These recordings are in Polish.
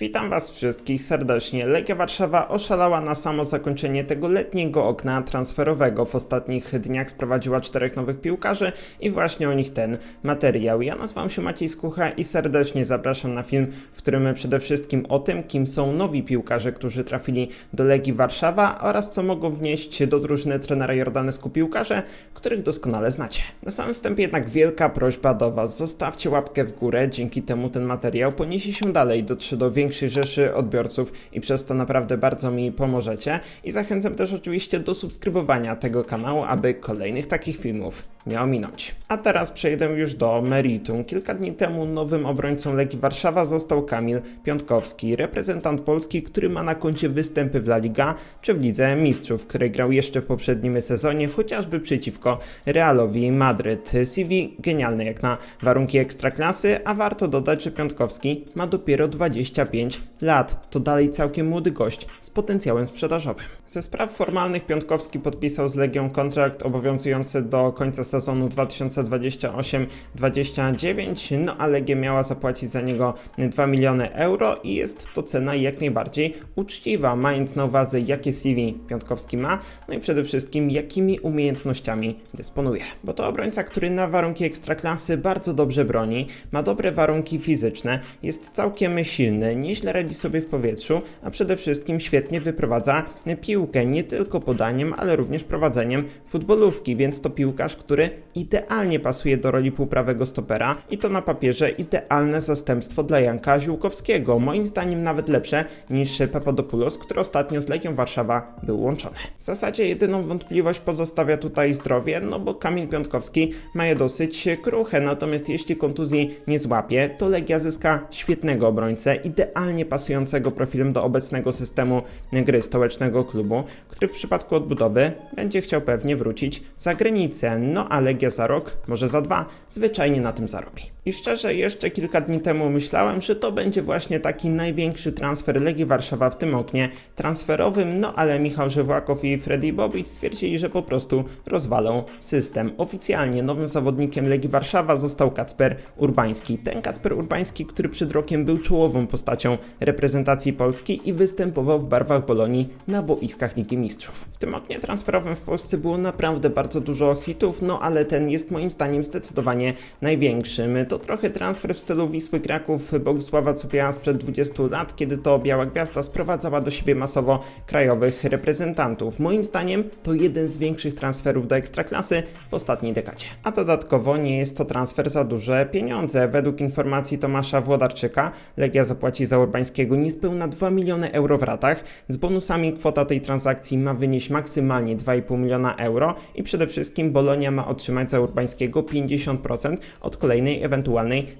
Witam Was wszystkich serdecznie. Legia Warszawa oszalała na samo zakończenie tego letniego okna transferowego. W ostatnich dniach sprowadziła czterech nowych piłkarzy i właśnie o nich ten materiał. Ja nazywam się Maciej Skucha i serdecznie zapraszam na film, w którym przede wszystkim o tym, kim są nowi piłkarze, którzy trafili do Legii Warszawa oraz co mogą wnieść do drużyny trenera Jordanesku piłkarze, których doskonale znacie. Na samym wstępie jednak wielka prośba do Was. Zostawcie łapkę w górę, dzięki temu ten materiał poniesie się dalej, dotrze do większej rzeszy odbiorców i przez to naprawdę bardzo mi pomożecie. I zachęcam też oczywiście do subskrybowania tego kanału, aby kolejnych takich filmów nie ominąć. A teraz przejdę już do meritum. Kilka dni temu nowym obrońcą Legii Warszawa został Kamil Piątkowski, reprezentant Polski, który ma na koncie występy w La Liga czy w Lidze Mistrzów, w której grał jeszcze w poprzednim sezonie, chociażby przeciwko Realowi Madryt. CV genialny jak na warunki ekstraklasy, a warto dodać, że Piątkowski ma dopiero 25 lat. To dalej całkiem młody gość z potencjałem sprzedażowym. Ze spraw formalnych Piątkowski podpisał z Legią kontrakt obowiązujący do końca sezonu 2028-29, no a Legia miała zapłacić za niego 2 miliony euro i jest to cena jak najbardziej uczciwa, mając na uwadze jakie CV Piątkowski ma, no i przede wszystkim jakimi umiejętnościami dysponuje. Bo to obrońca, który na warunki ekstraklasy bardzo dobrze broni, ma dobre warunki fizyczne, jest całkiem silny, nieźle radzi sobie w powietrzu, a przede wszystkim świetnie wyprowadza piłkę, nie tylko podaniem, ale również prowadzeniem futbolówki, więc to piłkarz, który idealnie pasuje do roli półprawego stopera i to na papierze idealne zastępstwo dla Janka Ziółkowskiego, moim zdaniem nawet lepsze niż Papadopoulos, który ostatnio z Legią Warszawa był łączony. W zasadzie jedyną wątpliwość pozostawia tutaj zdrowie, no bo Kamil Piątkowski ma je dosyć kruche, natomiast jeśli kontuzji nie złapie, to Legia zyska świetnego obrońcę, idealnie pasującego profilem do obecnego systemu gry stołecznego klubu, który w przypadku odbudowy będzie chciał pewnie wrócić za granicę, no a Legia za rok, może za dwa, zwyczajnie na tym zarobi. I szczerze, jeszcze kilka dni temu myślałem, że to będzie właśnie taki największy transfer Legii Warszawa w tym oknie transferowym, no ale Michał Żywłakow i Freddy Bobic stwierdzili, że po prostu rozwalą system. Oficjalnie nowym zawodnikiem Legii Warszawa został Kacper Urbański. Ten Kacper Urbański, który przed rokiem był czołową postacią reprezentacji Polski i występował w barwach Bolonii na boiskach Ligi Mistrzów. W tym oknie transferowym w Polsce było naprawdę bardzo dużo hitów, no ale ten jest moim zdaniem zdecydowanie największym. To trochę transfer w stylu Wisły Kraków Bogusława Cupiała sprzed 20 lat, kiedy to Biała Gwiazda sprowadzała do siebie masowo krajowych reprezentantów. Moim zdaniem to jeden z większych transferów do Ekstraklasy w ostatniej dekadzie. A dodatkowo nie jest to transfer za duże pieniądze. Według informacji Tomasza Włodarczyka Legia zapłaci za Urbańskiego niespełna 2 miliony euro w ratach. Z bonusami kwota tej transakcji ma wynieść maksymalnie 2,5 miliona euro i przede wszystkim Bolonia ma otrzymać za Urbańskiego 50% od kolejnej ewentualnej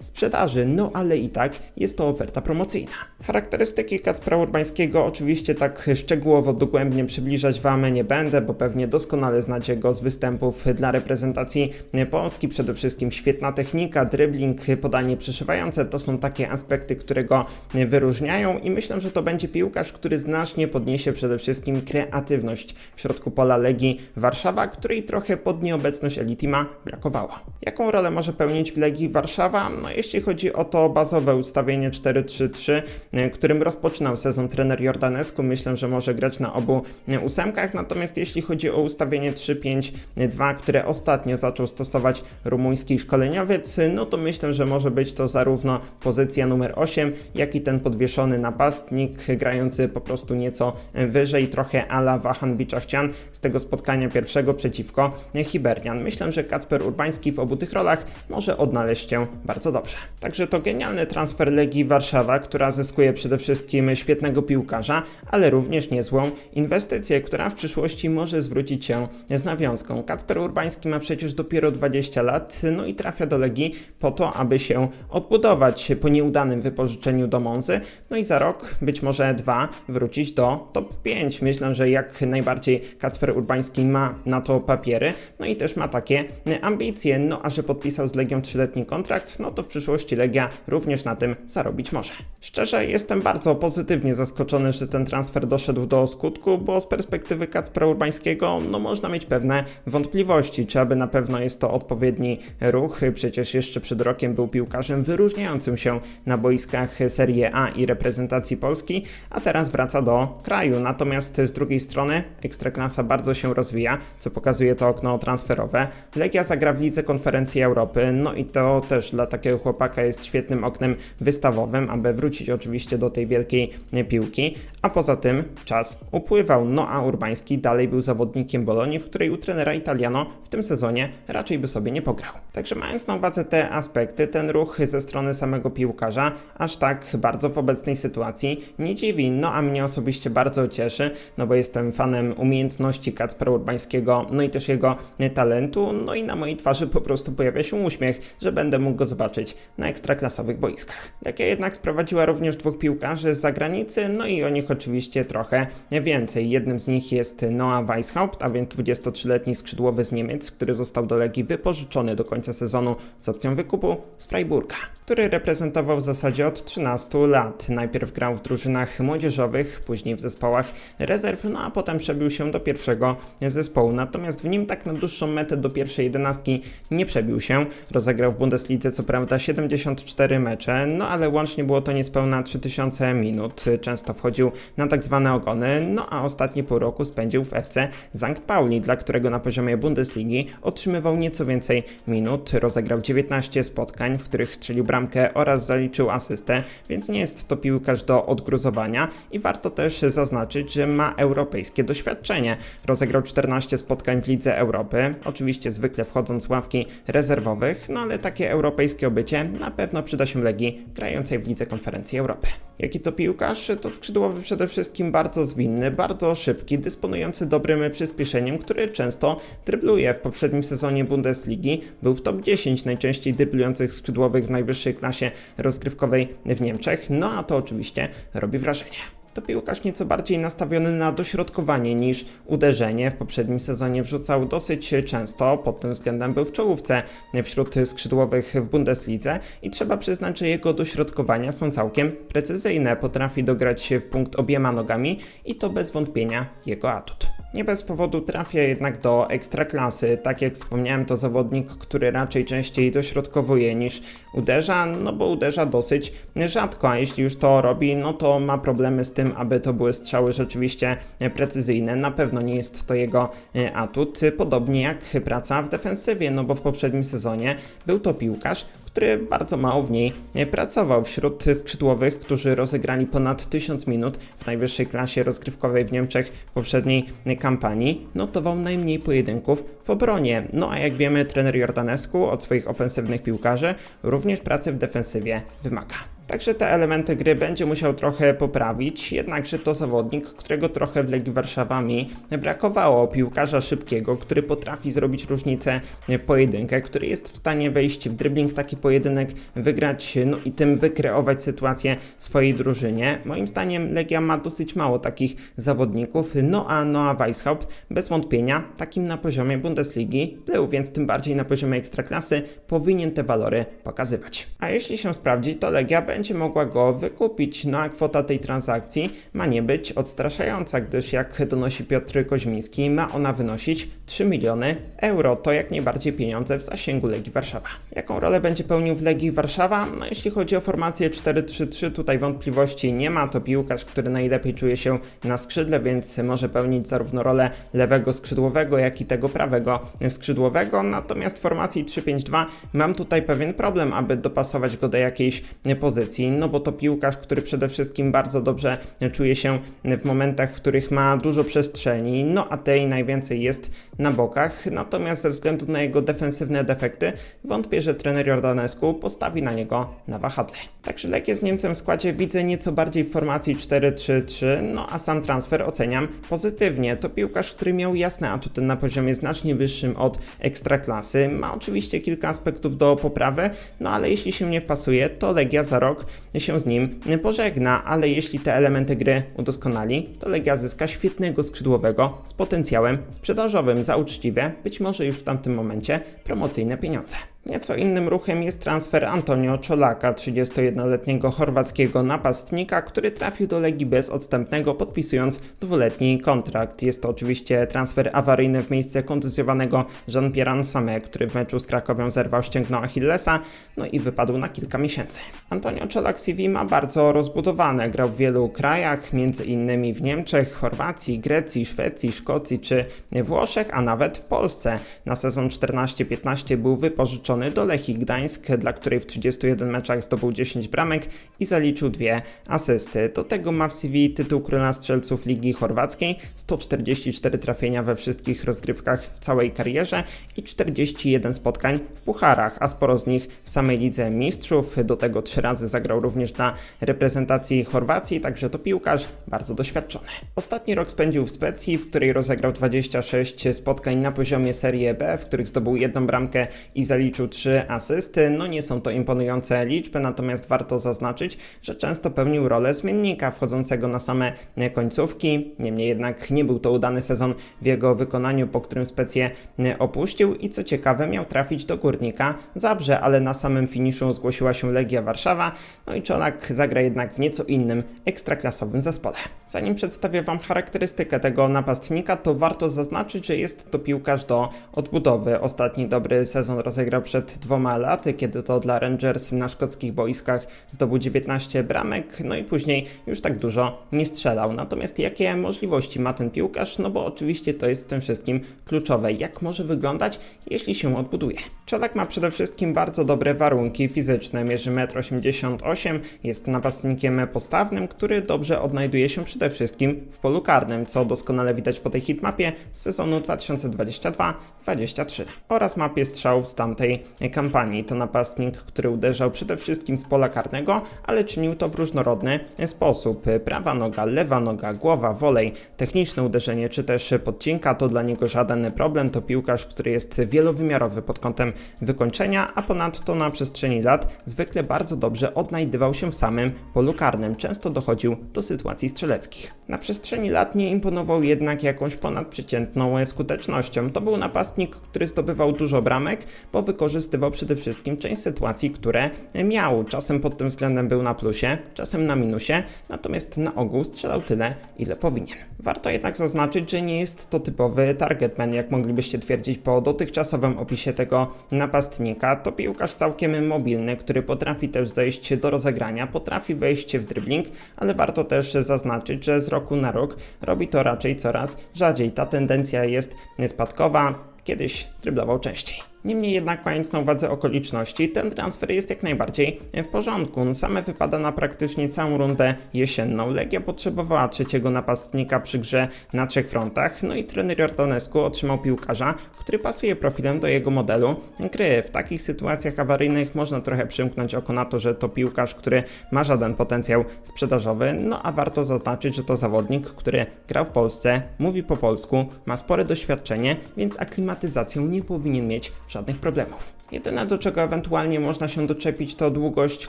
sprzedaży. No ale i tak jest to oferta promocyjna. Charakterystyki Kacpra Urbańskiego oczywiście tak szczegółowo, dogłębnie przybliżać Wam nie będę, bo pewnie doskonale znacie go z występów dla reprezentacji Polski. Przede wszystkim świetna technika, dribbling, podanie przeszywające to są takie aspekty, które go wyróżniają i myślę, że to będzie piłkarz, który znacznie podniesie przede wszystkim kreatywność w środku pola Legii Warszawa, której trochę pod nieobecność Elitima brakowało. Jaką rolę może pełnić w Legii Warszawa? No jeśli chodzi o to bazowe ustawienie 4-3-3, e, którym rozpoczynał sezon trener Jordanescu, myślę, że może grać na obu e, ósemkach, natomiast jeśli chodzi o ustawienie 3-5-2, które ostatnio zaczął stosować rumuński szkoleniowiec, no to myślę, że może być to zarówno pozycja numer 8, jak i ten podwieszony napastnik, grający po prostu nieco wyżej, trochę ala Wahan Biczachcian z tego spotkania pierwszego przeciwko Hibernian. Myślę, że Kacper Urbański w obu tych rolach może odnaleźć się bardzo dobrze. Także to genialny transfer Legii Warszawa, która zyskuje przede wszystkim świetnego piłkarza, ale również niezłą inwestycję, która w przyszłości może zwrócić się z nawiązką. Kacper Urbański ma przecież dopiero 20 lat, no i trafia do Legii po to, aby się odbudować po nieudanym wypożyczeniu do Monzy, no i za rok, być może dwa, wrócić do top 5. Myślę, że jak najbardziej Kacper Urbański ma na to papiery, no i też ma takie ambicje, no a że podpisał z Legią trzyletni kontrakt, no to w przyszłości Legia również na tym zarobić może. Szczerze, jestem bardzo pozytywnie zaskoczony, że ten transfer doszedł do skutku, bo z perspektywy Kacpra Urbańskiego no można mieć pewne wątpliwości, czy aby na pewno jest to odpowiedni ruch. Przecież jeszcze przed rokiem był piłkarzem wyróżniającym się na boiskach Serie A i reprezentacji Polski, a teraz wraca do kraju. Natomiast z drugiej strony Ekstraklasa bardzo się rozwija, co pokazuje to okno transferowe. Legia zagra w Lidze Konferencji Europy, no i to też dla takiego chłopaka jest świetnym oknem wystawowym, aby wrócić oczywiście do tej wielkiej piłki, a poza tym czas upływał, no a Urbański dalej był zawodnikiem Bolonii, w której u trenera Italiano w tym sezonie raczej by sobie nie pograł. Także mając na uwadze te aspekty, ten ruch ze strony samego piłkarza aż tak bardzo w obecnej sytuacji nie dziwi, no a mnie osobiście bardzo cieszy, no bo jestem fanem umiejętności Kacpera Urbańskiego, no i też jego talentu, no i na mojej twarzy po prostu pojawia się uśmiech, że będę mógł go zobaczyć na ekstraklasowych boiskach. Legia jednak sprowadziła również dwóch piłkarzy z zagranicy, no i o nich oczywiście trochę więcej. Jednym z nich jest Noah Weishaupt, a więc 23-letni skrzydłowy z Niemiec, który został do Legii wypożyczony do końca sezonu z opcją wykupu z Freiburga, który reprezentował w zasadzie od 13 lat. Najpierw grał w drużynach młodzieżowych, później w zespołach rezerw, no a potem przebił się do pierwszego zespołu. Natomiast w nim tak na dłuższą metę do pierwszej jedenastki nie przebił się. Rozegrał w Bundeslidze co prawda 74 mecze, no ale łącznie było to niespełna 3000 minut. Często wchodził na tak zwane ogony, no a ostatnie pół roku spędził w FC Sankt Pauli, dla którego na poziomie Bundesligi otrzymywał nieco więcej minut. Rozegrał 19 spotkań, w których strzelił bramkę oraz zaliczył asystę, więc nie jest to piłkarz do odgruzowania i warto też zaznaczyć, że ma europejskie doświadczenie. Rozegrał 14 spotkań w Lidze Europy, oczywiście zwykle wchodząc z ławki rezerwowych, no ale takie europejskie obycie na pewno przyda się Legii grającej w Lidze Konferencji Europy. Jaki to piłkarz? To skrzydłowy przede wszystkim bardzo zwinny, bardzo szybki, dysponujący dobrym przyspieszeniem, który często drybluje. W poprzednim sezonie Bundesligi był w top 10 najczęściej dryblujących skrzydłowych w najwyższej klasie rozgrywkowej w Niemczech, no a to oczywiście robi wrażenie to piłkarz nieco bardziej nastawiony na dośrodkowanie niż uderzenie. W poprzednim sezonie wrzucał dosyć często, pod tym względem był w czołówce wśród skrzydłowych w Bundeslidze i trzeba przyznać, że jego dośrodkowania są całkiem precyzyjne. Potrafi dograć się w punkt obiema nogami i to bez wątpienia jego atut. Nie bez powodu trafia jednak do ekstraklasy. Tak jak wspomniałem, to zawodnik, który raczej częściej dośrodkowuje niż uderza, no bo uderza dosyć rzadko, a jeśli już to robi, no to ma problemy z tym, aby to były strzały rzeczywiście precyzyjne. Na pewno nie jest to jego atut, podobnie jak praca w defensywie, no bo w poprzednim sezonie był to piłkarz, który bardzo mało w niej pracował. Wśród skrzydłowych, którzy rozegrali ponad 1000 minut w najwyższej klasie rozgrywkowej w Niemczech w poprzedniej kampanii, notował najmniej pojedynków w obronie. No a jak wiemy, trener Jordanescu od swoich ofensywnych piłkarzy również pracy w defensywie wymaga. Także te elementy gry będzie musiał trochę poprawić, jednakże to zawodnik, którego trochę w Legii Warszawa mi brakowało. Piłkarza szybkiego, który potrafi zrobić różnicę w pojedynkę, który jest w stanie wejść w dribbling taki pojedynek, wygrać, no i tym wykreować sytuację swojej drużynie. Moim zdaniem Legia ma dosyć mało takich zawodników, no a Noah Weishaupt bez wątpienia takim na poziomie Bundesligi był, więc tym bardziej na poziomie ekstraklasy powinien te walory pokazywać. A jeśli się sprawdzi, to Legia będzie mogła go wykupić, no a kwota tej transakcji ma nie być odstraszająca, gdyż jak donosi Piotr Koźmiński, ma ona wynosić 3 miliony euro. To jak najbardziej pieniądze w zasięgu Legii Warszawa. Jaką rolę będzie pełnił w Legii Warszawa? No jeśli chodzi o formację 4-3-3, tutaj wątpliwości nie ma. To piłkarz, który najlepiej czuje się na skrzydle, więc może pełnić zarówno rolę lewego skrzydłowego, jak i tego prawego skrzydłowego. Natomiast w formacji 3-5-2 mam tutaj pewien problem, aby dopasować go do jakiejś pozycji, no bo to piłkarz, który przede wszystkim bardzo dobrze czuje się w momentach, w których ma dużo przestrzeni, no a tej najwięcej jest na bokach, natomiast ze względu na jego defensywne defekty wątpię, że trener Jordanescu postawi na niego na wahadle. Także Legię z Niemcem w składzie widzę nieco bardziej w formacji 4-3-3, no a sam transfer oceniam pozytywnie. To piłkarz, który miał jasne atuty na poziomie znacznie wyższym od ekstraklasy, ma oczywiście kilka aspektów do poprawy, no ale jeśli się nie wpasuje, to Legia za rok się z nim pożegna, ale jeśli te elementy gry udoskonali, to Legia zyska świetnego skrzydłowego z potencjałem sprzedażowym za uczciwe, być może już w tamtym momencie promocyjne pieniądze. Nieco innym ruchem jest transfer Antonio Czolaka, 31-letniego chorwackiego napastnika, który trafił do Legii bez odstępnego, podpisując dwuletni kontrakt. Jest to oczywiście transfer awaryjny w miejsce kontuzjowanego Jean-Pierre Ansame, który w meczu z Krakowią zerwał ścięgno Achillesa, no i wypadł na kilka miesięcy. Antonio Czolak CV ma bardzo rozbudowane, grał w wielu krajach, innymi w Niemczech, Chorwacji, Grecji, Szwecji, Szkocji czy Włoszech, a nawet w Polsce. Na sezon 14-15 był wypożyczony do Lechii Gdańsk, dla której w 31 meczach zdobył 10 bramek i zaliczył dwie asysty. Do tego ma w CV tytuł króla strzelców Ligi Chorwackiej, 144 trafienia we wszystkich rozgrywkach w całej karierze i 41 spotkań w pucharach, a sporo z nich w samej Lidze Mistrzów. Do tego trzy razy zagrał również dla reprezentacji Chorwacji, także to piłkarz bardzo doświadczony. Ostatni rok spędził w Specji, w której rozegrał 26 spotkań na poziomie Serie B, w których zdobył jedną bramkę i zaliczył trzy asysty. No nie są to imponujące liczby, natomiast warto zaznaczyć, że często pełnił rolę zmiennika wchodzącego na same końcówki. Niemniej jednak nie był to udany sezon w jego wykonaniu, po którym Specję opuścił i co ciekawe miał trafić do Górnika Zabrze, ale na samym finiszu zgłosiła się Legia Warszawa, no i Czolak zagra jednak w nieco innym ekstraklasowym zespole. Zanim przedstawię Wam charakterystykę tego napastnika, to warto zaznaczyć, że jest to piłkarz do odbudowy. Ostatni dobry sezon rozegrał przed dwoma laty, kiedy to dla Rangers na szkockich boiskach zdobył 19 bramek, no i później już tak dużo nie strzelał. Natomiast jakie możliwości ma ten piłkarz? No bo oczywiście to jest w tym wszystkim kluczowe. Jak może wyglądać, jeśli się odbuduje? Czolak ma przede wszystkim bardzo dobre warunki fizyczne. Mierzy 1,88 m, jest napastnikiem postawnym, który dobrze odnajduje się przede wszystkim w polu karnym, co doskonale widać po tej hitmapie z sezonu 2022-23 oraz mapie strzałów z tamtej kampanii. To napastnik, który uderzał przede wszystkim z pola karnego, ale czynił to w różnorodny sposób. Prawa noga, lewa noga, głowa, wolej, techniczne uderzenie czy też podcinka to dla niego żaden problem. To piłkarz, który jest wielowymiarowy pod kątem wykończenia, a ponadto na przestrzeni lat zwykle bardzo dobrze odnajdywał się w samym polu karnym. Często dochodził do sytuacji strzeleckich. Na przestrzeni lat nie imponował jednak jakąś ponadprzeciętną skutecznością. To był napastnik, który zdobywał dużo bramek, bo wykorzystywał przede wszystkim część sytuacji, które miał. Czasem pod tym względem był na plusie, czasem na minusie, natomiast na ogół strzelał tyle, ile powinien. Warto jednak zaznaczyć, że nie jest to typowy targetman, jak moglibyście twierdzić po dotychczasowym opisie tego napastnika. To piłkarz całkiem mobilny, który potrafi też zejść do rozegrania, potrafi wejść w dribbling, ale warto też zaznaczyć, że z roku na rok robi to raczej coraz rzadziej. Ta tendencja jest spadkowa, kiedyś dryblował częściej. Niemniej jednak, mając na uwadze okoliczności, ten transfer jest jak najbardziej w porządku. Same wypada na praktycznie całą rundę jesienną. Legia potrzebowała trzeciego napastnika przy grze na trzech frontach, no i trener Jordanescu otrzymał piłkarza, który pasuje profilem do jego modelu gry. W takich sytuacjach awaryjnych można trochę przymknąć oko na to, że to piłkarz, który ma żaden potencjał sprzedażowy, no a warto zaznaczyć, że to zawodnik, który grał w Polsce, mówi po polsku, ma spore doświadczenie, więc aklimatyzacją nie powinien mieć żadnych problemów. Jedyne do czego ewentualnie można się doczepić to długość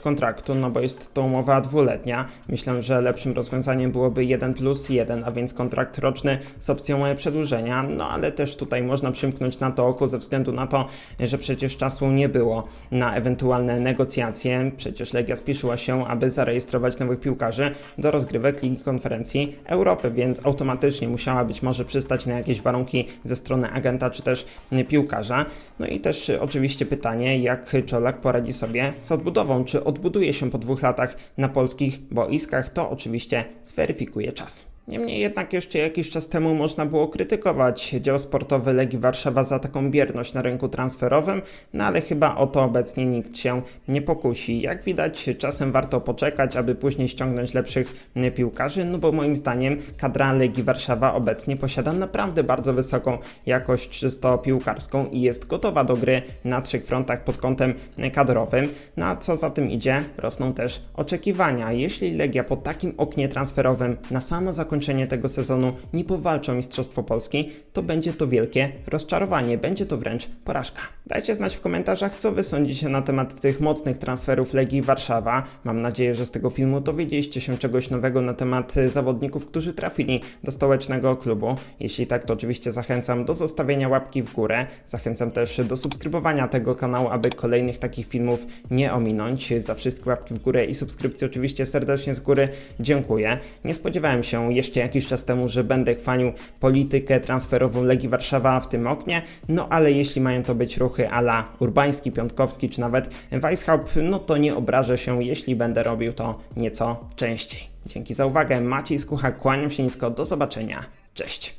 kontraktu, no bo jest to umowa dwuletnia. Myślę, że lepszym rozwiązaniem byłoby 1 plus 1, a więc kontrakt roczny z opcją przedłużenia, no ale też tutaj można przymknąć na to oko ze względu na to, że przecież czasu nie było na ewentualne negocjacje. Przecież Legia spieszyła się, aby zarejestrować nowych piłkarzy do rozgrywek Ligi Konferencji Europy, więc automatycznie musiała być może przystać na jakieś warunki ze strony agenta czy też piłkarza. No i też oczywiście pytanie, jak Czolak poradzi sobie z odbudową. Czy odbuduje się po dwóch latach na polskich boiskach? To oczywiście zweryfikuje czas. Niemniej jednak jeszcze jakiś czas temu można było krytykować dział sportowy Legii Warszawa za taką bierność na rynku transferowym, no ale chyba o to obecnie nikt się nie pokusi. Jak widać, czasem warto poczekać, aby później ściągnąć lepszych piłkarzy, no bo moim zdaniem kadra Legii Warszawa obecnie posiada naprawdę bardzo wysoką jakość czysto piłkarską i jest gotowa do gry na trzech frontach pod kątem kadrowym. No a co za tym idzie, rosną też oczekiwania. Jeśli Legia po takim oknie transferowym na samo zakończenie zakończenie tego sezonu nie powalczą o Mistrzostwo Polski, to będzie to wielkie rozczarowanie, będzie to wręcz porażka. Dajcie znać w komentarzach, co wy sądzicie na temat tych mocnych transferów Legii Warszawa. Mam nadzieję, że z tego filmu dowiedzieliście się czegoś nowego na temat zawodników, którzy trafili do stołecznego klubu. Jeśli tak, to oczywiście zachęcam do zostawienia łapki w górę. Zachęcam też do subskrybowania tego kanału, aby kolejnych takich filmów nie ominąć. Za wszystkie łapki w górę i subskrypcje oczywiście serdecznie z góry dziękuję. Nie spodziewałem się jeszcze jakiś czas temu, że będę chwalił politykę transferową Legii Warszawa w tym oknie, no ale jeśli mają to być ruchy ala Urbański, Piątkowski czy nawet Weishaupt, no to nie obrażę się, jeśli będę robił to nieco częściej. Dzięki za uwagę, Maciej Skucha, kłaniam się nisko, do zobaczenia, cześć.